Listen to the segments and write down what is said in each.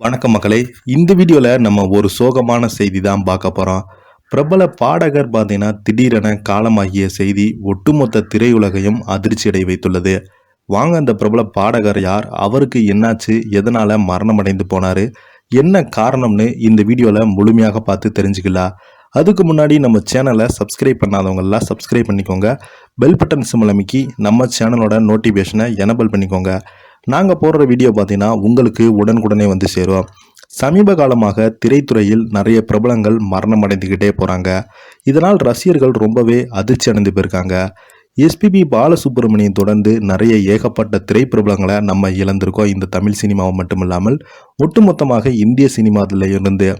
வணக்கம் மக்களே. இந்த வீடியோவில் நம்ம ஒரு சோகமான செய்தி தான் பார்க்க போகிறோம் பிரபல பாடகர் பார்த்தீங்கன்னா திடீரென காலமாகிய செய்தி ஒட்டுமொத்த திரையுலகையும் அதிர்ச்சியடை வைத்துள்ளது. வாங்க அந்த பிரபல பாடகர் யார்? அவருக்கு என்னாச்சு? எதனால் மரணமடைந்து போனார்? என்ன காரணம்னு இந்த வீடியோவில் முழுமையாக பார்த்து தெரிஞ்சுக்கலாம் அதுக்கு முன்னாடி நம்ம சேனலை சப்ஸ்கிரைப் பண்ணாதவங்கெல்லாம் சப்ஸ்கிரைப் பண்ணிக்கோங்க. பெல் பட்டன் சிம்மில் அமைக்கி நம்ம சேனலோட நோட்டிஃபிகேஷனை எனபிள் பண்ணிக்கோங்க. நாங்கள் போடுற வீடியோ பார்த்தீங்கன்னா உங்களுக்கு உடனுக்குடனே வந்து சேரும். சமீப காலமாக திரைத்துறையில் நிறைய பிரபலங்கள் மரணம் அடைந்துக்கிட்டே போகிறாங்க இதனால் ரசிகர்கள் ரொம்பவே அதிர்ச்சி அடைந்து போயிருக்காங்க. எஸ்பிபி பாலசுப்ரமணியம் தொடர்ந்து நிறைய ஏகப்பட்ட திரைப்பிரபலங்களை நம்ம இழந்திருக்கோம். இந்த தமிழ் சினிமாவை மட்டும் இல்லாமல் ஒட்டுமொத்தமாக இந்திய சினிமாவில் இருந்து.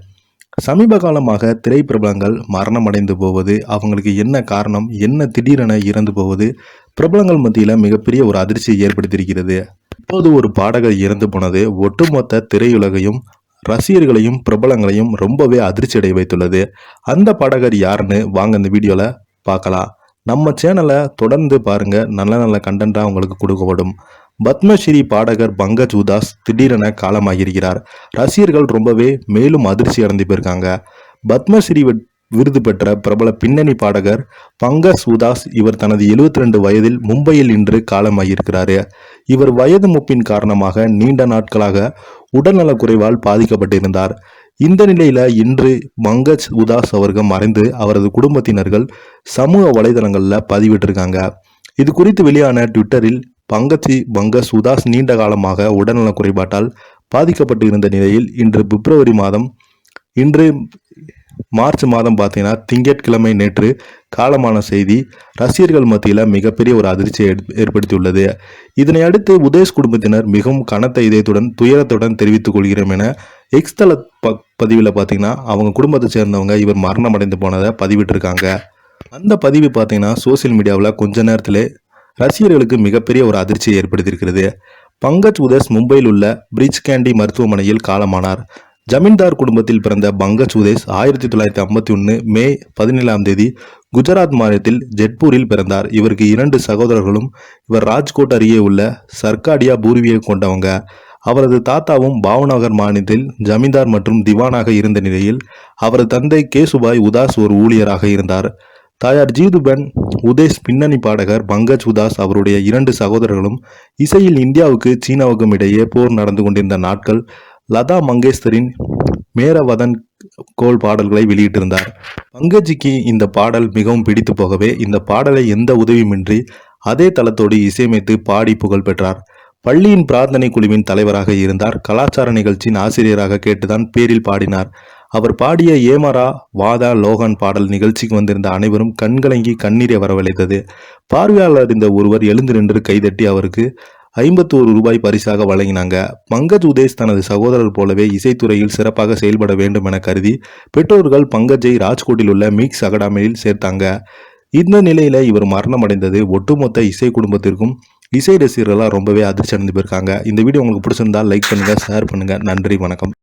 சமீப காலமாக திரைப்பிரபலங்கள் மரணம் அடைந்து போவது அவங்களுக்கு என்ன காரணம் என்ன திடீரென இறந்து போவது பிரபலங்கள் மத்தியில் மிகப்பெரிய ஒரு அதிர்ச்சியை ஏற்படுத்தியிருக்கிறது. இப்போது ஒரு பாடகர் இறந்து போனது ஒட்டுமொத்த திரையுலகையும் ரசிகர்களையும் பிரபலங்களையும் ரொம்பவே அதிர்ச்சி அடைய வைத்துள்ளது. அந்த பாடகர் யாருன்னு வாங்க இந்த வீடியோவில் பார்க்கலாம். நம்ம சேனலை தொடர்ந்து பாருங்கள் நல்ல நல்ல கண்டென்ட்டாக உங்களுக்கு கொடுக்கப்படும். பத்மஸ்ரீ பாடகர் பங்கஜ் உதாஸ் திடீரென காலமாகியிருக்கிறார். ரசிகர்கள் ரொம்பவே மேலும் அதிர்ச்சி அடைந்து போயிருக்காங்க. பத்மஸ்ரீ விருது பெற்ற பிரபல பின்னணி பாடகர் பங்கஜ் உதாஸ் இவர் தனது 72 ரெண்டு வயதில் மும்பையில் இன்று காலமாகியிருக்கிறார் இவர் வயது முப்பின் காரணமாக நீண்ட நாட்களாக உடல்நலக் குறைவால் பாதிக்கப்பட்டிருந்தார். இந்த நிலையில இன்று பங்கஜ் உதாஸ் அவர்கள் மறைந்து அவரது குடும்பத்தினர்கள் சமூக வலைதளங்களில் பதிவிட்டிருக்காங்க. இது குறித்து வெளியான ட்விட்டரில் பங்கஜி பங்கஜ் உதாஸ் நீண்ட காலமாக உடல்நலக் குறைபாட்டால் பாதிக்கப்பட்டு இருந்த நிலையில் இன்று பிப்ரவரி மாதம் இன்று மார்ச் மாதம் பார்த்தீங்கன்னா திங்கட்கிழமை நேற்று காலமான செய்தி ரசிகர்கள் மத்தியில் மிகப்பெரிய ஒரு அதிர்ச்சியை ஏற்படுத்தியுள்ளது. இதனை அடுத்து உதேஷ் குடும்பத்தினர் மிகவும் கனத்த இதயத்துடன் துயரத்துடன் தெரிவித்துக் கொள்கிறோம் என எக்ஸ் தள ப பதிவில் பார்த்தீங்கன்னா அவங்க குடும்பத்தை சேர்ந்தவங்க இவர் மரணம் அடைந்து போனதை பதிவிட்டிருக்காங்க. அந்த பதிவு பார்த்தீங்கன்னா சோஷியல் மீடியாவில் கொஞ்ச நேரத்தில் ரசிகர்களுக்கு மிகப்பெரிய ஒரு அதிர்ச்சியை ஏற்படுத்தியிருக்கிறது. பங்கஜ் உதேஷ் மும்பையில் உள்ள பிரிட்ஜ் கேண்டி மருத்துவமனையில் காலமானார். ஜமீன்தார் குடும்பத்தில் பிறந்த பங்கஜ் உதேஷ் ஆயிரத்தி தொள்ளாயிரத்தி ஐம்பத்தி ஒன்று மே பதினேழாம் தேதி குஜராத் மாநிலத்தில் ஜெட்பூரில் பிறந்தார். இவருக்கு இரண்டு சகோதரர்களும் இவர் ராஜ்கோட் அருகே உள்ள சர்க்காடியா பூர்வியை கொண்டவங்க. அவரது தாத்தாவும் பாவநகர் மாநிலத்தில் ஜமீன்தார் மற்றும் திவானாக இருந்த நிலையில் அவரது தந்தை கேசுபாய் உதாஸ் ஒரு ஊழியராக இருந்தார். தாயார் ஜீதுபென் உதேஷ் பின்னணி பாடகர் பங்கஜ் உதாஸ் அவருடைய இரண்டு சகோதரர்களும் இசையில் இந்தியாவுக்கு சீனாவுக்கும் இடையே போர் நடந்து கொண்டிருந்த நாட்கள் லதா மங்கேஷ்கரின் மேரவதன் கோல் பாடல்களை வெளியிட்டிருந்தார். பங்கஜிக்கு இந்த பாடல் மிகவும் பிடித்து போகவே இந்த பாடலை எந்த உதவியுமின்றி அதே தளத்தோடு இசையமைத்து பாடி புகழ் பெற்றார். பள்ளியின் பிரார்த்தனை குழுவின் தலைவராக இருந்தார். கலாச்சார நிகழ்ச்சியின் ஆசிரியராக கேட்டுதான் பேரில் பாடினார். அவர் பாடிய ஏமரா வாதா லோகன் பாடல் நிகழ்ச்சிக்கு வந்திருந்த அனைவரும் கண்கலங்கி கண்ணீரை வரவழைத்தது. பார்வையாளர் இந்த ஒருவர் எழுந்து நின்று கைதட்டி அவருக்கு ஐம்பத்தோரு ரூபாய் பரிசாக வழங்கினாங்க. பங்கஜ் உதேஷ் தனது சகோதரர் போலவே இசைத்துறையில் சிறப்பாக செயல்பட வேண்டும் என கருதி பெற்றோர்கள் பங்கஜை ராஜ்கோட்டில் உள்ள மிக்ஸ் அகாடமியில் சேர்த்தாங்க. இந்த நிலையில இவர் மரணம் அடைந்தது ஒட்டுமொத்த இசை குடும்பத்திற்கும் இசை ரசிகர்களாக ரொம்பவே அதிர்ச்சி அடைந்து போயிருக்காங்க. இந்த வீடியோ உங்களுக்கு பிடிச்சிருந்தா லைக் பண்ணுங்க ஷேர் பண்ணுங்க. நன்றி வணக்கம்.